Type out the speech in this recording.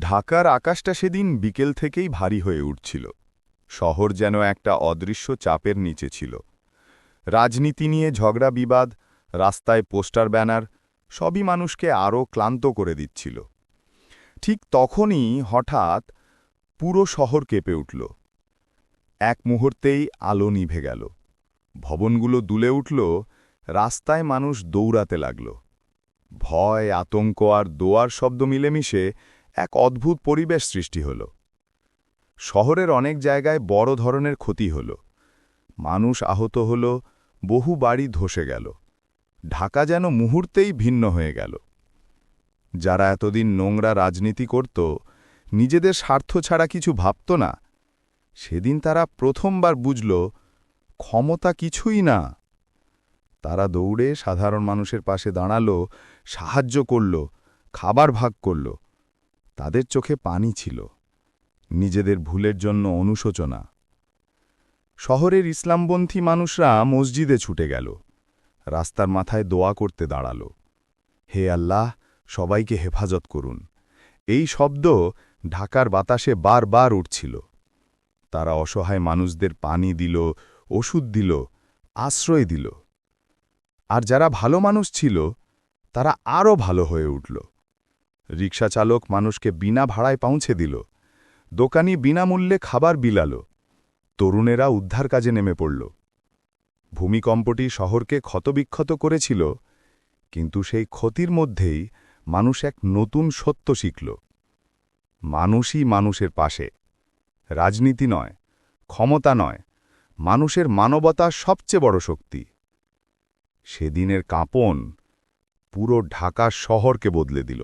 ঢাকার আকাশটা সেদিন বিকেল থেকেই ভারী হয়ে উঠছিল। শহর যেন একটা অদৃশ্য চাপের নিচে ছিল। রাজনীতি নিয়ে ঝগড়া বিবাদ, রাস্তায় পোস্টার ব্যানার, সবই মানুষকে আরও ক্লান্ত করে দিচ্ছিল। ঠিক তখনই হঠাৎ পুরো শহর কেঁপে উঠল। এক মুহূর্তেই আলো নিভে গেল। ভবনগুলো দুলে উঠল, রাস্তায় মানুষ দৌড়াতে লাগল। ভয়, আতঙ্ক আর দোয়ার শব্দ মিলেমিশে এক অদ্ভুত পরিবেশ সৃষ্টি হল। শহরের অনেক জায়গায় বড় ধরনের ক্ষতি হল। মানুষ আহত হল, বহু বাড়ি ধসে গেল। ঢাকা যেন মুহূর্তেই ভিন্ন হয়ে গেল। যারা এতদিন নোংরা রাজনীতি করত, নিজেদের স্বার্থ ছাড়া কিছু ভাবত না। সেদিন তারা প্রথমবার বুঝল, ক্ষমতা কিছুই না। তারা দৌড়ে সাধারণ মানুষের পাশে দাঁড়াল, সাহায্য করল, খাবার ভাগ করল। তাদের চোখে পানি ছিল। নিজেদের ভুলের জন্য অনুশোচনা। শহরের ইসলামপন্থী মানুষরা মসজিদে ছুটে গেল। রাস্তার মাথায় দোয়া করতে দাঁড়াল। হে আল্লাহ, সবাইকে হেফাজত করুন। এই শব্দ ঢাকার বাতাসে বারবার উঠছিল। তারা অসহায় মানুষদের পানি দিল, ওষুধ দিল, আশ্রয় দিল। আর যারা ভালো মানুষ ছিল, তারা আরও ভালো হয়ে উঠল। রিক্সা চালক মানুষকে বিনা ভাড়ায় পৌঁছে দিল। দোকানি বিনামূল্যে খাবার বিলাল। তরুণেরা উদ্ধার কাজে নেমে পড়ল। ভূমিকম্পটি শহরকে ক্ষতবিক্ষত করেছিল, কিন্তু সেই ক্ষতির মধ্যেই মানুষ এক নতুন সত্য শিখল। মানুষই মানুষের পাশে। রাজনীতি নয়, ক্ষমতা নয়, মানুষের মানবতা সবচেয়ে বড় শক্তি। সেদিনের কাঁপন পুরো ঢাকা শহরকে বদলে দিল।